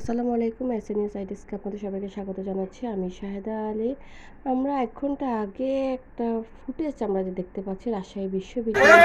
আসসালামু আলাইকুম S M সাইটিসকে আপনাদের সবাইকে স্বাগত জানাচ্ছি আমি শাহেদা আলী আমরা এক ঘণ্টা আগে একটা ফুটেজ আমরা যে দেখতে পাচ্ছি রাজশাহী বিশ্ববিদ্যালয়